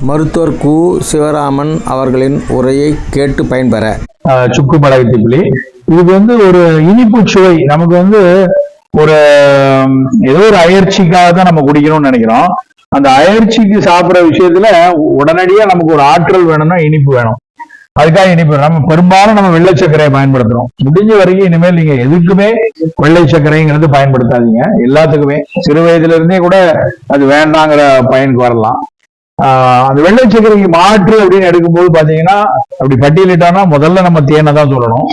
மருத்துவர் கு. சிவராமன் அவர்களின் உரையை கேட்டு பயன்பெற. சுக்கு மிளகு திப்பிலி. இது வந்து ஒரு இனிப்பு சுவை. நமக்கு வந்து ஒரு ஏதோ ஒரு அயற்சிக்காக தான் நம்ம குடிக்கணும்னு நினைக்கிறோம். அந்த அயற்சிக்கு சாப்பிடுற விஷயத்துல உடனடியா நமக்கு ஒரு ஆற்றல் வேணும்னா இனிப்பு வேணும். அதுக்காக இனிப்பு நம்ம பெரும்பாலும் நம்ம வெள்ளை சர்க்கரையை பயன்படுத்துறோம். முடிஞ்ச வரைக்கும் இனிமேல் நீங்க எதுக்குமே வெள்ளை சர்க்கரைங்கிறது பயன்படுத்தாதீங்க. எல்லாத்துக்குமே. சிறு வயதுல இருந்தே கூட அது வேண்டாங்கிற பயனுக்கு வரலாம். அந்த வெள்ளை சர்க்கரைக்கு மாற்று அப்படின்னு எடுக்கும்போது பாத்தீங்கன்னா அப்படி பட்டியலிட்டோம்னா முதல்ல நம்ம தேனை தான் சொல்லணும்.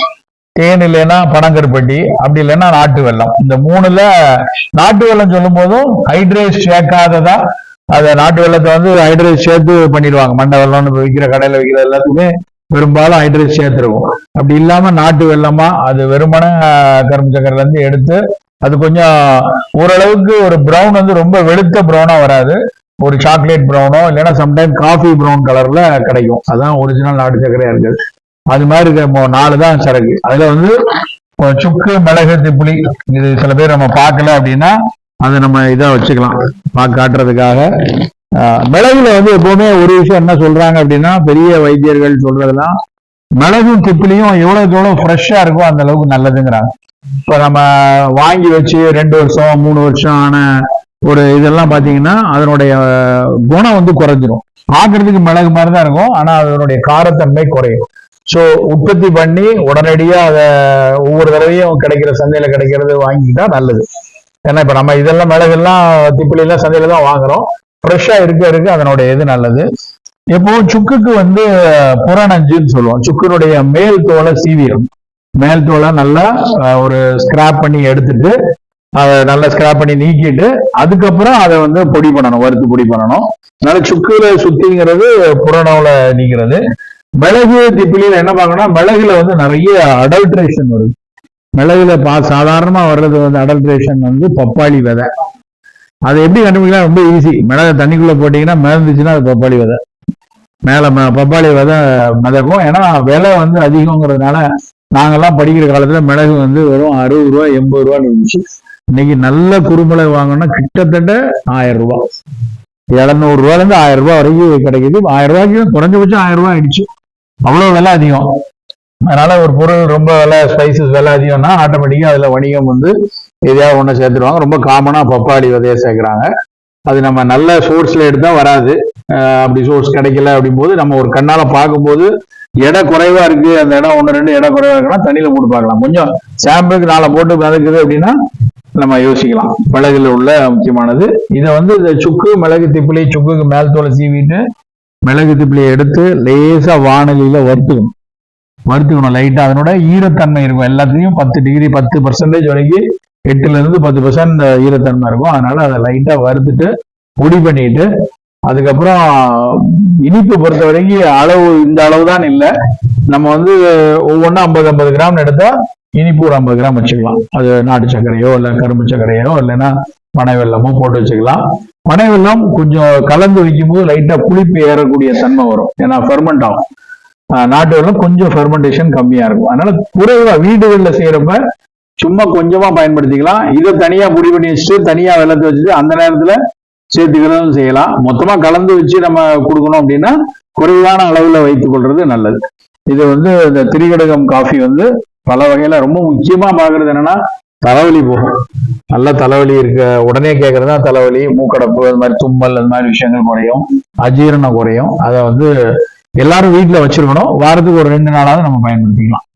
தேன் இல்லைன்னா பனங்கருப்பட்டி அப்படி இல்லைன்னா நாட்டு வெல்லம். இந்த மூணுல நாட்டு வெல்லம் சொல்லும் போதும் ஹைட்ரேட் சேர்க்காததா அதை நாட்டு வெல்லத்தை வந்து ஹைட்ரேட் சேர்த்து பண்ணிடுவாங்க. மண்டை வெள்ளம்னு விற்கிற கடையில விற்கிற எல்லாத்துக்குமே பெரும்பாலும் ஹைட்ரேட் சேர்த்துருக்கும் அப்படி இல்லாம நாட்டு வெள்ளமா அது வெறுமன கரும்பு சக்கரைல இருந்து எடுத்து அது கொஞ்சம் ஓரளவுக்கு ஒரு ப்ரௌன் வந்து ரொம்ப வெளுத்த ப்ரௌனா வராது. ஒரு சாக்லேட் ப்ரௌனோ இல்லைன்னா சம்டைம் காஃபி ப்ரௌன் கலர்ல கிடைக்கும். அதான் ஒரிஜினல் நாட்டு சர்க்கரையா இருக்குது. அது மாதிரி இருக்க நாலு தான் சரக்கு. அதுல வந்து சுக்கு மிளகு திப்புளி இது சில பேர் நம்ம பார்க்கல அப்படின்னா அதை நம்ம இதா வச்சுக்கலாம். பார்க்க காட்டுறதுக்காக. மிளகுல வந்து எப்பவுமே ஒரு விஷயம் என்ன சொல்றாங்க அப்படின்னா பெரிய வைத்தியர்கள் சொல்றதெல்லாம் மிளகும் திப்பிலியும் எவ்வளவுக்கு எவ்வளவு ஃப்ரெஷ்ஷா இருக்கோ அந்த அளவுக்கு நல்லதுங்கிறாங்க. இப்ப நம்ம வாங்கி வச்சு ரெண்டு வருஷம் மூணு வருஷம் ஆன ஒரு இதெல்லாம் பாத்தீங்கன்னா அதனுடைய குணம் வந்து குறைஞ்சிரும். பார்க்கிறதுக்கு மிளகு மாதிரி தான் இருக்கும் ஆனா அதனுடைய காரத்தன்மை குறையும். ஸோ உற்பத்தி பண்ணி உடனடியா அதை ஒவ்வொரு தடவையும் கிடைக்கிற சந்தையில கிடைக்கிறது வாங்கிக்கிட்டா நல்லது. ஏன்னா இப்ப நம்ம இதெல்லாம் மிளகெல்லாம் திப்பிலி எல்லாம் சந்தையில தான் வாங்குறோம். ஃப்ரெஷ்ஷா இருக்க இருக்க அதனுடைய இது நல்லது. எப்பவும் சுக்குக்கு வந்து புறநஞ்சுன்னு சொல்லுவோம். சுக்குனுடைய மேல் தோலை சீவியம் மேல் தோலை நல்லா ஒரு ஸ்கிராப் பண்ணி எடுத்துட்டு அதை நல்லா ஸ்கிராப் பண்ணி நீக்கிட்டு அதுக்கப்புறம் அதை வந்து பொடி பண்ணணும் வறுத்து பொடி பண்ணணும். அதனால சுக்குல சுத்திங்கிறது புறணவுல நீக்கிறது. மிளகு திப்பிலியில என்ன பார்க்கணும்னா மிளகுல வந்து நிறைய அடல்ட்ரேஷன் வருது மிளகுல பா சாதாரணமா வர்றது வந்து அடல்ட்ரேஷன் வந்து பப்பாளி விதை. அதை எப்படி கண்டுபிடிக்கலாம் ரொம்ப ஈஸி மிளகு தண்ணிக்குள்ள போட்டீங்கன்னா மிதந்துச்சுன்னா அது பப்பாளி விதை. மேல ம- பப்பாளி விதை மிதக்கும். ஏன்னா விலை வந்து அதிகங்கிறதுனால நாங்கெல்லாம் படிக்கிற காலத்துல மிளகு வந்து வெறும் அறுபது ரூபா எண்பது ரூபான்னு இருந்துச்சு. இன்னைக்கு நல்ல குறுமிளகு வாங்கணும்னா கிட்டத்தட்ட ஆயிரம் ரூபாய் எழுநூறு ரூபாயில இருந்து ஆயிரம் ரூபாய் வரைக்கும் கிடைக்குது. ஆயிரம் ரூபாய்க்கு குறைஞ்சபட்சம் ஆயிரம் ரூபாய் ஆயிடுச்சு. அவ்வளவு விலை அதிகம். அதனால ஒரு பொருள் ரொம்ப விலை ஸ்பைசஸ் விலை அதிகம்னா ஆட்டோமேட்டிக்கா அதுல வணிகம் வந்து எதையாவது ஒண்ணு சேர்த்துருவாங்க. ரொம்ப காமனா பப்பாளி விதைய சேர்க்குறாங்க. அது நம்ம நல்ல சோர்ஸ்ல எடுத்தா வராது. அப்படி சோர்ஸ் கிடைக்கல அப்படிங்கும்போது நம்ம ஒரு கண்ணால பார்க்கும்போது எடை குறைவா இருக்கு. அந்த இடம் ஒன்று ரெண்டு இடம் குறைவா இருக்குன்னா தண்ணியில போட்டு பார்க்கலாம். கொஞ்சம் சாம்பிளுக்கு நாளை போட்டு மிதக்குது அப்படின்னா நம்ம யோசிக்கலாம். மிளகுல உள்ள முக்கியமானது இதை வந்து இந்த சுக்கு மிளகு திப்பிலி சுக்குக்கு மேல் தோலை சீவிட்டு மிளகு திப்பிலியை எடுத்து லேசா வானொலியில் வறுத்துக்கணும். வறுத்துக்கணும் லைட்டா அதனோட ஈரத்தன்மை இருக்கும். எல்லாத்தையும் பத்து டிகிரி பத்து பர்சன்டேஜ் வரைக்கும் எட்டுல இருந்து பத்து பர்சன்ட் ஈரத்தன்மை இருக்கும். அதனால அதை லைட்டா வறுத்துட்டு பொடி பண்ணிட்டு அதுக்கப்புறம் இனிப்பு பொறுத்த வரைக்கும் அளவு இந்த அளவு தான் இல்லை. நம்ம வந்து ஒவ்வொன்றும் ஐம்பது ஐம்பது கிராம் எடுத்தா இனிப்பு ஒரு ஐம்பது கிராம் வச்சுக்கலாம். அது நாட்டு சர்க்கரையோ இல்லை கரும்பு சர்க்கரையோ இல்லைன்னா பனை வெள்ளமோ போட்டு வச்சுக்கலாம். பனை வெள்ளம் கொஞ்சம் கலந்து வைக்கும்போது லைட்டா புளிப்பு ஏறக்கூடிய தன்மை வரும். ஏன்னா ஃபெர்மெண்ட் ஆகும். நாட்டு வெள்ளம் கொஞ்சம் ஃபெர்மெண்டேஷன் கம்மியா இருக்கும். அதனால குறைவா வீடுகளில் செய்யறப்ப சும்மா கொஞ்சமா பயன்படுத்திக்கலாம். இதை தனியா பொடி பண்ணி வச்சுட்டு தனியா வெள்ளத்தை வச்சுட்டு அந்த நேரத்துல சேர்த்துக்கிறதும் செய்யலாம். மொத்தமா கலந்து வச்சு நம்ம கொடுக்கணும் அப்படின்னா குறைவான அளவுல வைத்துக் கொள்றது நல்லது. இது வந்து இந்த திரிகடகம் காஃபி வந்து பல வகையில ரொம்ப முக்கியமா பாக்குறது என்னன்னா தலைவலி போகும். நல்ல தலைவலி இருக்க. உடனே கேட்கறதா தலைவலி மூக்கடப்பு அது மாதிரி தும்மல் அது மாதிரி விஷயங்கள் குறையும். அஜீரணம் குறையும். அதை வந்து எல்லாரும் வீட்டுல வச்சிருக்கணும். வாரத்துக்கு ஒரு ரெண்டு நாளாவது நம்ம பயன்படுத்திக்கலாம்.